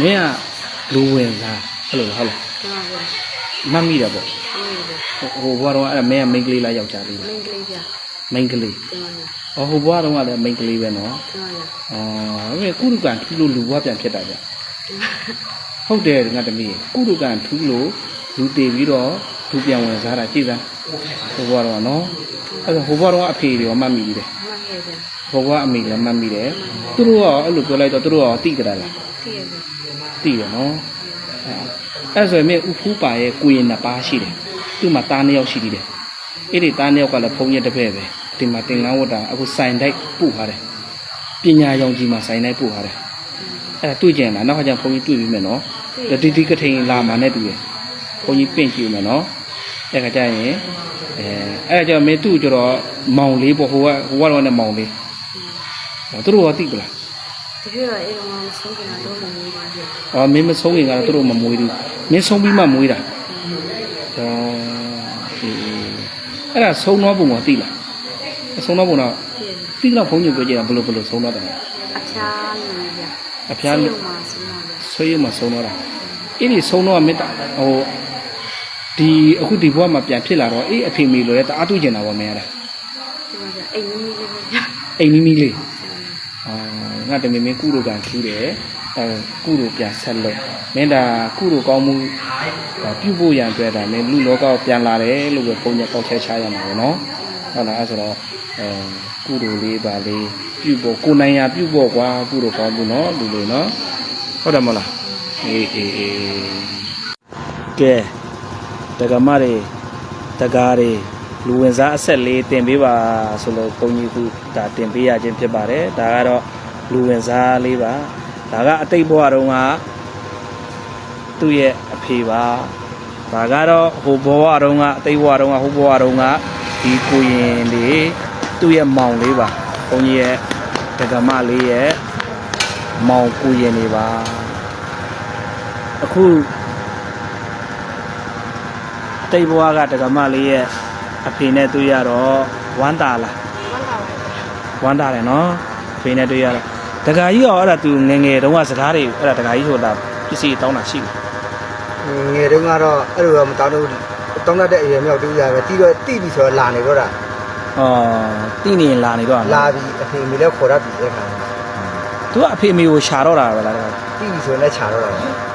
မင်းကလူဝင်စားအဲ့လိုလားဟုတ်လားကျမဗျာမှတ်မိတယ်ပေါ့ဟုတ်ပြီဗျာဟိုဟိုဘွားတော့အဲ့ဒါမင်းကမိန်းကလေးလားယောက်ျားလေးလားမင်းကလေးဗျာမိန်းကလေးကျမဗျာအော်ဟိုဘွားတော့ကလည်းမိန်းကလေးပဲနော်ကျမဗျာအော်မင်းကုရုကံထူးလို့လူဘွားပြန်ဖြစ်တာကြဟုတ်တယ်ငါတမီးကုရုကံထူးလို့လူတည်ပြီးတော့လူပြန်ဝင်စားတာကြည့်စမ်းဟိုဘွားတော့ကနော်အဲ့ဒါဟိုဘွားတော့ကအဖေတွေရောမှတ်မိတယ်မှန်ရဲ့ဗျာဟိုဘွားအမေလည်းမှတ်မိတယ်သူတို့ရောအဲ့လိုပြောလိုက်တော့သူတို့ရောတိကြတာလားသိရဲ့ဗျာ သိရနော်အဲ့ဆိုရင်မင်းဥဖူးပါရဲ့ကိုရင်နှစ်ပါးရှိတယ်သူ့မှာသားနှစ်ယောက်ရှိသေးတယ်အဲ့ဒီသားနှစ်ယောက်ကလည်းဖုံးရတစ်ဖက်ပဲဒီမှာတင်ငန်းဝတ်တာအခုစိုင်တိုက်ပို့ထားတယ်ပညာရောင်ကြီးမှာစိုင်တိုက်ပို့ထားတယ်အဲ့ဒါတွေ့ကြင်လားနောက်ခါကျဖုံးကြီးတွေ့ပြီးမယ်နော်ဒါတိတိကထိန်လာမှာနဲ့တူတယ်ဖုံးကြီးပင့်ကြည့်မယ်နော်အဲ့ခါကျရင်အဲအဲ့ဒါကျတော့မင်းသူ့ကျတော့မောင်လေးပေါ့ဟိုကဟိုကတော့နဲ့မောင်လေးသူတို့ရောသိပလား တကယ်တော့အဲ့တော့မဆုံးကြတော့မမွေးပါဗျာ။အော်မင်းမဆုံးရင်ကတော့သူတို့မမွေးဘူး။မင်းဆုံးပြီးမှမွေးတာ။အော်အေးအဲ့ဒါဆုံးတော့ပုံမသိလား။အဆုံးတော့ပုံတော့သိရဲ့ဗျာသိတော့ဘုန်းကြီးပြောကြတာဘယ်လိုဘယ်လိုဆုံးတော့တယ်အဖျားလို့ဗျာ။အဖျားလို့မှာဆုံးပါဗျာဆွေးရမှဆုံးတော့တာ။အဲ့ဒီဆုံးတော့မေတ္တာဟိုဒီအခုဒီဘဝမှာပြန်ဖြစ်လာတော့အေးအဖေမေလိုလဲတအားတူကျင်တာပေါ့မင်းရတာကျမဗျာအိမ်ကြီးလေးပဲဗျာ။အိမ်မီမီလေး။ အော်ငါတမင်မင်းကုလိုကံထူးတယ်။အဲကုလိုပြန်ဆက်လို့မင်းဒါကုလိုကောင်းမှုဒါပြုဖို့ရန်အတွက်ဒါမင်းလူလောကကိုပြန်လာတယ်လို့ပဲပုံညာပေါက်ချက်ချရမှာပေါ့နော်။ဟုတ်လားအဲဆိုတော့အဲကုလိုလေးပါလေးပြုဖို့ကိုယ်နိုင်ရာပြုဖို့ကွာကုလိုကောင်းမှုနော်လူလေးနော်။ဟုတ်တယ်မဟုတ်လား။အေးအေးအေးကဲတက္ကမတွေတက္ကားတွေ လူဝင်စားအဆက်လေးတင်ပေးပါဆိုလို့ဘုန်းကြီးကဒါတင်ပေးရခြင်းဖြစ်ပါတယ်ဒါကတော့လူဝင်စားလေးပါဒါကအတိတ်ဘဝတုန်းကသူ့ရဲ့အဖေပါဒါကတော့ဟိုဘဝတုန်းကအတိတ်ဘဝတုန်းကဟိုဘဝတုန်းကဒီကိုရင်လေးသူ့ရဲ့မောင်လေးပါဘုန်းကြီးရဲ့တက္ကမလေးရဲ့မောင်ကိုရင်လေးပါအခုတိတ်ဘဝကတက္ကမလေးရဲ့ အဖေနဲ့တွေ့ရတော့ဝမ်းတာလားဝမ်းသာပါဗျာဝမ်းတာတယ်နော်အဖေနဲ့တွေ့ရတော့တက္ကကြီးရောအဲ့ဒါသူငယ်ငယ်တုန်းကစကားတွေအဲ့ဒါတက္ကကြီးဆိုတာပစ္စည်းတောင်းတာရှိတယ်ငယ်တုန်းကတော့အဲ့လိုတော့မတောင်းတော့တောင်းတတ်တဲ့အရွယ်မြောက်တူရပဲတီးတော့တီးပြီဆိုတော့လာနေတော့တာအော်တိနေရင်လာနေတော့လာပြီအဖေမိလည်းခေါ်တတ်ပြီအဲ့ခါသူကအဖေမေကိုရှာတော့တာပဲလားတက္ကတီးပြီဆိုရင်လည်းခြာတော့တာ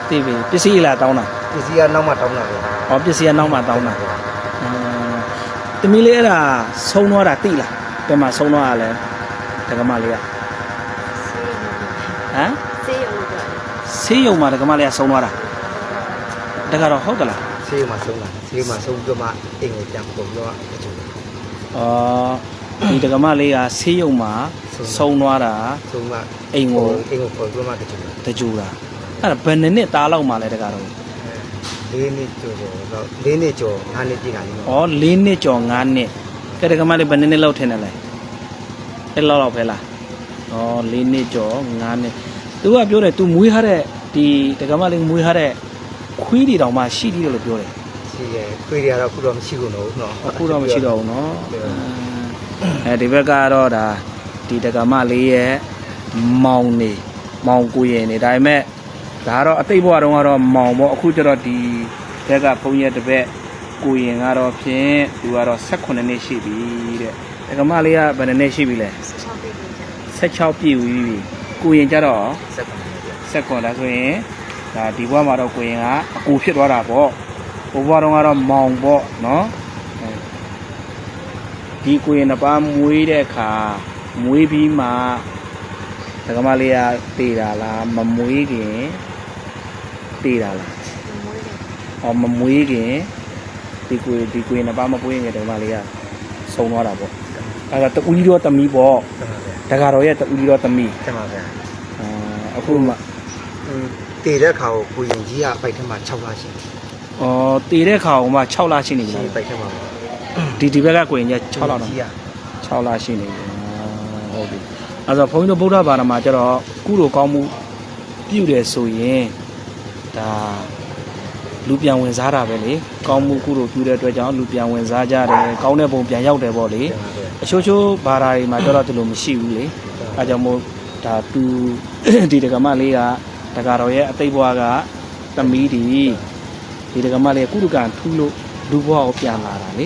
သိပြီပစ္စည်းလာတောင်းတာပစ္စည်းကနောက်မှတောင်းတာပဲ။အော်ပစ္စည်းကနောက်မှတောင်းတာ။အင်း တမီးလေးအဲ့ဒါဆုံးတော့တာတိလား။ဘယ်မှာဆုံးတော့ရလဲ။ဒကမလေးကဟမ်စေးရုံဗျာဆေးရုံမှာဒကမလေးကဆုံးတော့တာ။တကတော့ဟုတ်ကလားဆေးမှဆုံးလာဆေးမှဆုံးပြီးတော့မှအိမ်ကိုပြန်ပုံတော့အကျိုး။အော်ဒီဒကမလေးကဆေးရုံမှာဆုံးတော့တာဆုံးမှအိမ်ကိုအိမ်ကိုခေါ်ပြီးတော့မှတချို့တကြူတာ။အဲ့ဒါဘယ်နှစ်နှစ်သားလောက်မှလဲတကတော့။ ၄နှစ်ကျော်ကျော်တော့၄နှစ်ကျော်၅နှစ်ပြည့်တာလေ။ဩ၄နှစ်ကျော်၅နှစ်ကတကမလေးဘယ်နှစ်နှစ်လောက်ထင်တယ်လဲ။အဲ့လောက်လောက်ပဲလား။ဩ၄နှစ်ကျော်၅နှစ်။ तू ကပြောတယ် तू မွေးထားတဲ့ဒီတကမလေးမွေးထားတဲ့ခွေးတွေတောင်မှရှိသေးတယ်လို့ပြောတယ်။ရှိရဲ့ခွေးတွေကတော့အခုတော့မရှိဘူးနော်နော်။အခုတော့မရှိတော့ဘူးနော်။အဲဒီဘက်ကတော့ဒါဒီတကမလေးရဲ့မောင်နေမောင်ကိုရင်နေဒါပေမဲ့ ဒါကတော့အသိဘဝတုန်းကတော့မောင်ပေါ့အခုကျတော့ဒီဘက်ကဘုံရဲ့တစ်ဘက်ကိုရင်ကတော့ဖြင့်သူကတော့18နှစ်ရှိပြီတဲ့ဒကမလေးကဘယ်နှစ်နှစ်ရှိပြီလဲ16ပြီဗျာ16ပြည့်ပြီကိုရင်ကြတော့ဆက်ပါမယ်ဗျဆက်ခွန်ဒါဆိုရင်ဒါဒီဘဝမှာတော့ကိုရင်ကအကူဖြစ်သွားတာပေါ့ဘိုးဘွားတော့ကတော့မောင်ပေါ့နော်အဲဒီကိုရင်နှစ်ပါးမွေးတဲ့အခါမွေးပြီးမှဒကမလေးကတည်တာလားမမွေးခင် တည်တာလားမွေးတယ်အော်မမွေးခင်ဒီကိုရင်ဒီကိုရင်နှစ်ပါးမပွေးရင်ဒကမလေးကဆုံးသွားတာပေါ့အဲဒါတူကြီးတော့တမီးပေါ့ဆက်ပါဗျဒကာတော်ရဲ့တူကြီးတော့တမီးဆက်ပါဗျအာအခုမှอืมတည်တဲ့ခါကိုကိုရင်ကြီးကပိုက်ထက်မှ6လရှိတယ်အော်တည်တဲ့ခါကမှ6လရှိနေပြီရှိလားပိုက်ထက်မှဒီဒီဘက်ကကိုရင်ကြီး6လတော့ကြီးက6လရှိနေပြီအာဟုတ်ပြီအဲဆိုဘုန်းကြီးတို့ဗုဒ္ဓဘာသာမှာကျတော့ကုလိုကောင်းမှုပြုတယ်ဆိုရင် ဒါလူပြန်ဝင်စားတာပဲလေကောင်းမှုကုလိုပြုတဲ့အတွက်ကြောင့်လူပြန်ဝင်စားကြတယ်ကောင်းတဲ့ပုံပြန်ရောက်တယ်ပေါ့လေဆက်ပါဗျအချို့ချို့ဘာသာတွေမှာကျတော့ဒီလိုမရှိဘူးလေအဲကြောင့်မို့ဒါသူဒီဒကမလေးကဒတကာတော်ရဲ့အသိဘွားကသမီးဒီဒီတကမလေးကုရုကံထူးလို့လူဘွားကိုပြန်လာတာလေ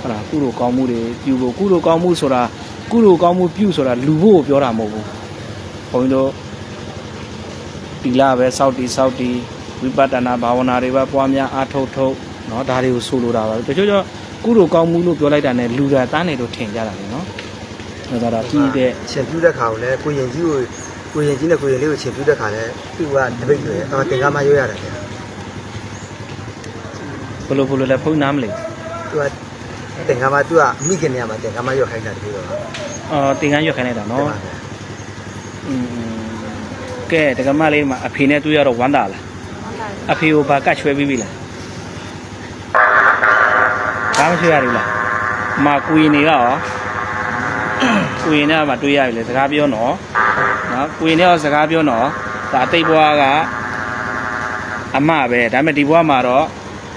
ဟုတ်လားကုရုကောင်းမှုတွေပြုလို့ကုရုကောင်းမှုဆိုတာကုရုကောင်းမှုပြုဆိုတာလူဘို့ကိုပြောတာမဟုတ်ဘူးဘုန်းကြီးတို့တီလာပဲစောက်တီစောက်တီ ဝိပဿနာဘာဝနာတွေပဲပွားများအားထုတ်ထုတ်เนาะဒါတွေကိုဆိုလိုတာပါပဲတချို့ကျတော့ကုရုကောင်းမှုလို့ပြောလိုက်တာ ਨੇ လူတာတန်းနေလို့ထင်ကြတာလေเนาะဒါတော့ပြီးတဲ့ ချင်ပြူတဲ့ခါကိုလည်းကိုရင်ကြီးကိုကိုရင်ကြီးနဲ့ကိုရင်လေးကိုချင်ပြူတဲ့ခါလည်းသူကတပိတ်တွေအော်တင်ကားမရွရတယ်ဗျာ ဘလို့ဘလို့လဲဖုန်းနားမလဲ သူကတင်ကားမသူကမိခင်နေရာမှာတင်ကားမရွခိုင်းတာတပိတ်တော့ အော်တင်ကန်းရွက်ခိုင်းလိုက်တာနော်อืมကဲတကမလေးမှာအဖေနဲ့တွေ့ရတော့ဝမ်းသာလား ဟုတ်လား အဖေကိုဘာကတ်ချွဲပြီးပြီလားဘာမချွဲရဘူးလားအမကိုရင်နေကရောကိုရင်နဲ့မှတွေ့ရပြီလေစကားပြောနော်နော်ကိုရင်နဲ့ရောစကားပြောနော်ဒါအတိတ်ဘွားကအမပဲဒါပေမဲ့ဒီဘွားမှာတော့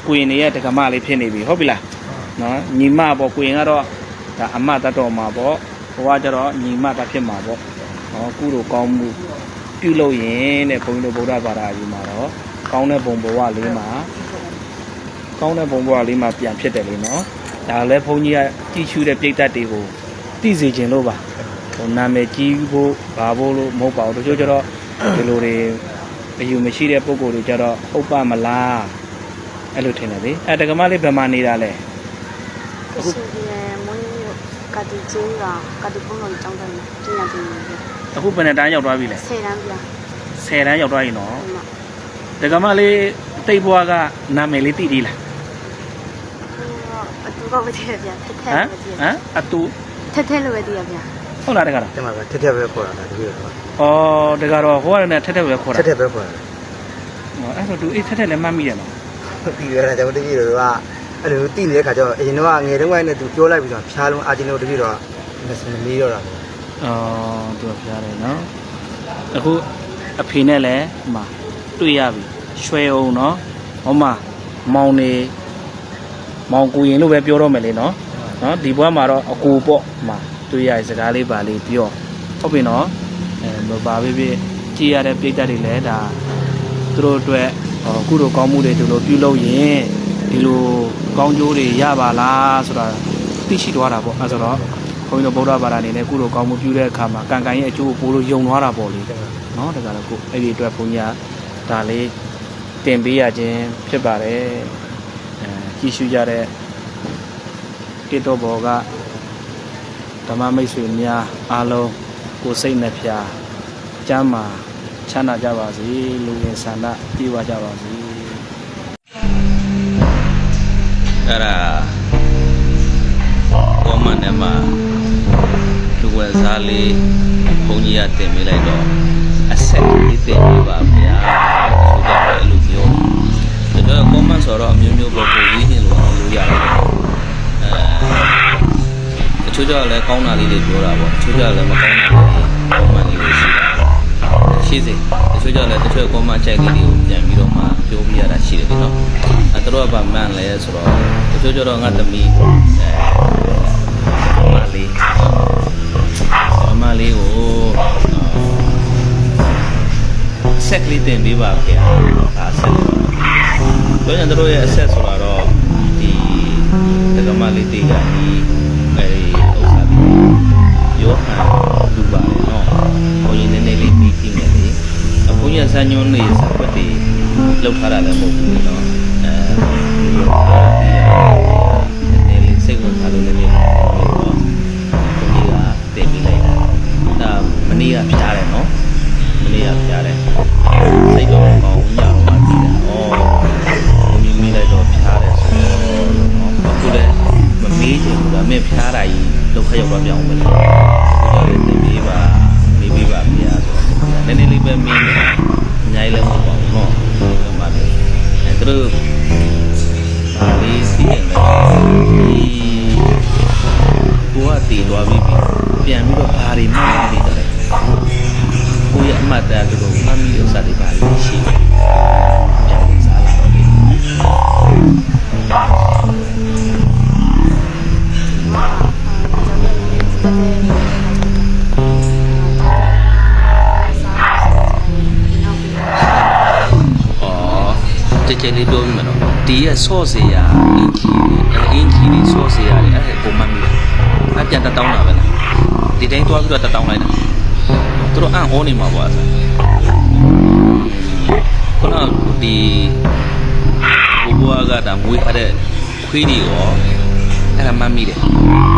ကိုရင်နေရဲ့တကမလေးဖြစ်နေပြီဟုတ်ပြီလားနော်ညီမပေါ့ကိုရင်ကတော့ဒါအမတတ်တော်မှာပေါ့ဘွားကျတော့ညီမတတ်ဖြစ်မှာပေါ့နော်ကုလိုကောင်းမှုပြုလုပ်ရင်တဲ့ဘုန်းကြီးတို့ဗုဒ္ဓဘာသာကြီးမှာတော့ ကောင်းတဲ့ဘုံဘဝလေးမှာကောင်းတဲ့ဘုံဘဝလေးမှာပြန်ဖြစ်တယ်လေနော်ဒါလည်းဘုန်းကြီးကကြည်ချူတဲ့ပြိတ္တတွေကိုသိစေခြင်းလို့ပါဟိုနာမည်ကြီးဖို့ဘာဖို့လို့မဟုတ်ပါဘူးတချို့ကျတော့ဒီလိုတွေအယူမရှိတဲ့ပုံကိုယ်တွေကျတော့ဟုတ်ပါမလားအဲ့လိုထင်တယ်လေအဲတက္ကမလေးဘယ်မှာနေတာလဲရှိတယ်မွေးမြို့ကတိချင်းကကတိကုန်းတော်ကျောင်းတိုင်းကျင်းရပြီအခုဘယ်နဲ့တန်းရောက်သွားပြီလဲဆယ်တန်းပြ10တန်းရောက်သွားပြီနော်ဟိုမှာတ က္ကမလေးတိတ်ဘွားကနာမည်လေးသိသေးလားအတူကပဲတည်းပြထက်ထဟက်မ်ဟမ်အတူထက်ထက်လိုပဲတည်းပြဟုတ်လားတက္ကရာတင်မှာပဲထက်ထက်ပဲခေါ်တာတပိတ်တော့အော်တက္ကရာဟိုကနေထက်ထက်ပဲခေါ်ထတာက်ထက်ပဲခေါ်တာဟောအဲ့တော့သူအေးထက်ထက်လည်းမှတ်မိတယ်နော်ပြီးရတာကျွန်တော်တပိတ်တော့ကအဲ့လိုတိနေတဲ့ခါကျတော့အရင်တော့ငယ်တုန်းကနဲ့သူပြောလိုက်ပြီးတော့ဖျားလုံးအာဂျင်တို့တပိတ်တော့မမေးတော့တာအော်သူကဖျားတယ်နော်အခုအဖေနဲ့လည်းဟိုမှာ တွေ့ရပြီရွှဲအောင်နော်ဟောမှာမောင်နေမောင်ကိုရင်လို့ပဲပြောတော့မယ်လေနော်နော်ဒီဘွားမှာတော့အကူပေါ့ဟိုမှာတွေ့ရတဲ့စကားလေးပါလေးပြောဟုတ်ပြီနော်အဲဘာပဲဖြစ်ကြည်ရတဲ့ပြိတ္တတွေလည်းဒါသူတို့အတွက်ဟောကုသိုလ်ကောင်းမှုတွေဒီလိုပြုလုပ်ရင်ဒီလိုကောင်းကျိုးတွေရပါလားဆိုတာသိရှိသွားတာပေါ့အဲဆိုတော့ဘုန်းကြီးတို့ဗုဒ္ဓဘာသာအနေနဲ့ကုသိုလ်ကောင်းမှုပြုတဲ့အခါမှာကံကံရဲ့အကျိုးကိုပိုလို့ယုံသွားတာပေါ့လေနော်ဒါကြတော့ကိုအဲ့ဒီအတွက်ဘုန်းကြီးက ဒါလေးတင်ပေးရခြင်းဖြစ်ပါတယ်အဲကြည့်ရှုကြတဲ့တိတောဘောကဓမ္မမိတ်ဆွေများအားလုံးကိုယ်စိတ်နှဖျားကျမ်းမာချမ်းသာကြပါစေလူငယ်ဆန္ဒပြေဝကြပါစေအဲ့ဒါကောမန်ထဲမှာလူဝယ်စားလေးဘုန်းကြီးကတင်ပေးလိုက်တော့အဆက်လေးတင်ပေးပါဗျာ ဆိုကြတယ်အဲ့လိုပြောတယ်ဒါတော့ကောမန်ဆိုတော့အမျိုးမျိုးပေါ့ကိုရေးချင်လို့အောင်လို့ရတယ်အဲတချို့ကြောင့်လည်းကောင်းတာလေးတွေပြောတာပေါ့တချို့ကြောင့်လည်းမကောင်းတာလေးကောမန်လေးတွေရှိတာရှိစေတချို့ကြောင့်လည်းတချို့ကောမန်ချိုက်လေးတွေကိုပြန်ပြီးတော့မှပြောပြရတာရှိတယ်ဒီနော်အဲတို့ကဗမှန်လဲဆိုတော့တချို့ကြောင့်ငါသမီးအဲ လေးတင်ပေးပါခင်ဗျာဒါဆက်လေးတော့ကျွန်တော်တို့ရဲ့အဆက်ဆိုတော့ဒီတက္ကမလေးတေးကဒီအဲဒီဥစ္စာလေးယောဟန်လူပါတယ်နော်ဘုန်းကြီးနည်းနည်းလေးပြီးကြည့်မယ်လေဘုန်းကြီးဆန်းညွန်းလေးစကွက်တီလောက်ထားတာလည်းမဟုတ်ဘူးနော်အဲ လို့ဒါလေးစီးရင်လည်းဒီကိုကတည်သွားပြီးပြန်ပြီးတော့ဘာတွေမှမသိတယ်ကိုရဲ့အမှတ်တရတို့မှတ်မိတဲ့ဥစ္စာတွေဘာတွေရှိလဲ ကျယ်လေးပြောပြမယ်နော်ဒီရဲ့ source တွေရာအင်ဂျီတွေအင်ဂျီတွေ source တွေရာတွေအဲ့ဒါပုံမှန်ပြီအပြန်တက်တောင်းတာပဲလားဒီတိုင်းသွားပြီးတော့တက်တောင်းလိုက်တာသူတို့အံ့ဩနေမှာပေါ့ခုနဒီဘွားကဒါမွေးထားတဲ့ခွေးတွေရောအဲ့ဒါမှတ်မိတယ်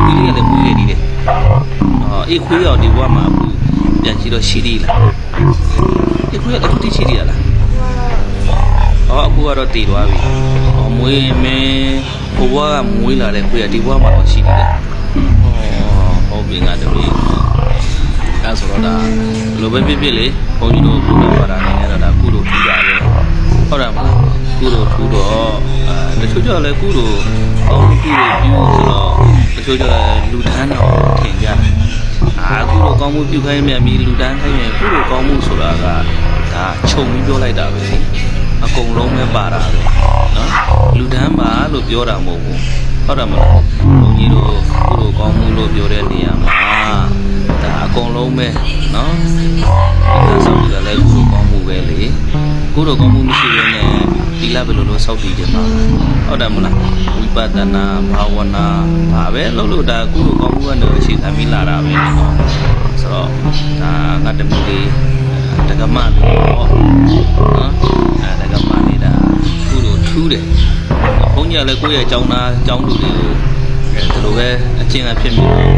ခွေးတွေကလည်းမွေးနေသေးတယ်အော်အေးခွေးရောဒီဘွားမှာအခုပြန်ကြည့်တော့ရှိသေးလားအေးခွေးကအခုတိရှိသေးလား အော်အခုကတော့တည်သွားပြီ။အော်မွေးမင်းဘဘွားကမွေးလာတဲ့ခွေးကဒီဘွားမှာတော့ရှိနေတယ်။အော်ဟုတ်ပြီငါတပည့်။အဲဆိုတော့ဒါလိုပဲဖြစ်ဖြစ်လေဘုန်းကြီးတို့ကုသိုလ်ဘာသာနေနဲ့တော့ဒါကုသိုလ်ထူးတာပဲ။ဟုတ်တယ်မလား။ကုသိုလ်ထူးတော့အဲတချို့ကြောင့်လည်းကုသိုလ်ကောင်းကုသိုလ်ပြုဆိုတော့တချို့ကြောင့်လည်းလူတန်းတော်ထင်ကြတယ်။အာကုသိုလ်ကောင်းမှုပြုခိုင်းမြန်ပြီးလူတန်းခိုင်းမြန်ကုသိုလ်ကောင်းမှုဆိုတာကဒါခြုံပြီးပြောလိုက်တာပဲလေ။ အကုန်လုံးပဲပါတာပဲနော်လူတန်းပါလို့ပြောတာမဟုတ်ဘူးဟုတ်တယ်မလားဘုန်းကြီးတို့ကုသိုလ်ကောင်းမှုလို့ပြောတဲ့နေရာမှာဒါအကုန်လုံးပဲနော်ဒါဆိုဒါလည်းကုသိုလ်ကောင်းမှုပဲလေကုသိုလ်ကောင်းမှုမရှိဘဲနဲ့ဒီလဘယ်လိုလို့စောက်တည်ကြမှာဟုတ်တယ်မလားဝိပဿနာဘာဝနာဘာပဲလို့လို့ဒါကုသိုလ်ကောင်းမှုကနေရှိသမိလာတာပဲနော်ဆိုတော့ဒါငါတမီးလေး တက္ကမလို့ပေါ့နော်အဲတက္ကမနေတာခုလိုထူးတယ်ဘုန်းကြီးကလည်းကိုယ့်ရဲ့အကြောင်းသားအကြောင်းလူတွေကိုအဲဒီလိုပဲအကျင့်အဖြစ်မျိုး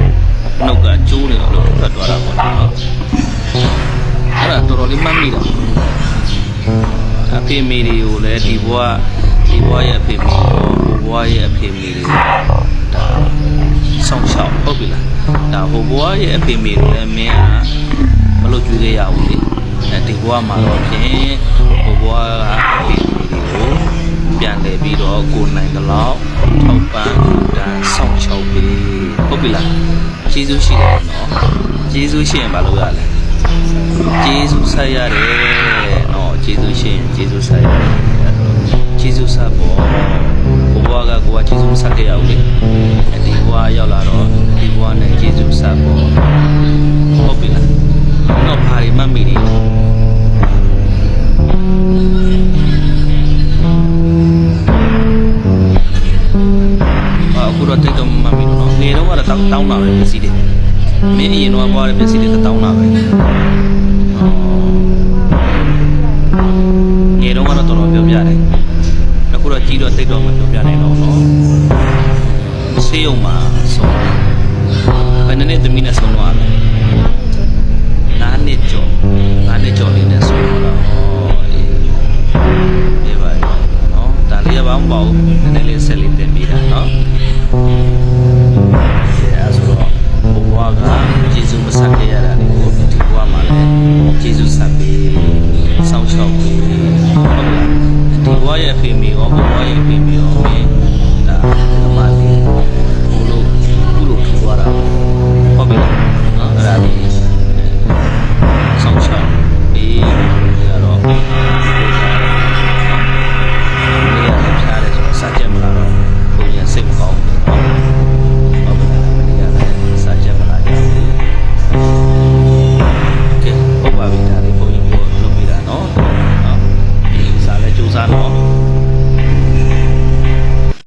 နှုတ်ကကျိုးနေတော့လို့ဖတ်သွားတာပေါ့နော်အဲ့ဒါတော်တော်လေးမှတ်မိတာအဖေမေတွေကိုလည်းဒီဘဝဒီဘဝရဲ့အဖေမေကိုဘဝရဲ့အဖေမေတွေဒါဆောင်းရှောက်ဟုတ်ပြီလားဒါဟိုဘဝရဲ့အဖေမေတွေလည်းမင်းကမလုပ်ကြွေးခဲ့ရဘူးလေ အဲဒီဘဝမှာတော့ဖြင့်ဟိုဘဝကအဖေတွေကိုပြန်လဲပြီးတော့ကိုယ်နိုင်တဲ့လောက်ထောက်ပံ့တန်းဆောင်ချောက်ပြီးဟုတ်ပြီလားကျေးဇူးရှိတယ်နော်ကျေးဇူးရှိရင်မလုပ်ရလဲကျေးဇူးဆက်ရတယ်နော်ကျေးဇူးရှိရင်ကျေးဇူးဆက်ရတယ်ကျေးဇူးဆက်ဖို့ဘဝကကိုယ်ကကျေးဇူးမဆက်ခဲ့ရဘူးလေအဲဒီဘဝရောက်လာတော့ဒီဘဝနဲ့ကျေးဇူးဆက်ဖို့ဟုတ်ပြီလား တော့ဘာတွေမှတ်မိနေလဲအာအခုတော့တိတ်တော့မမှတ်မိတော့နေတော့ကတော့တောင်းတောင်းလာပဲပစ္စည်းတွေမင်းအရင်တော့ပွားတဲ့ပစ္စည်းတွေတောင်းလာပဲ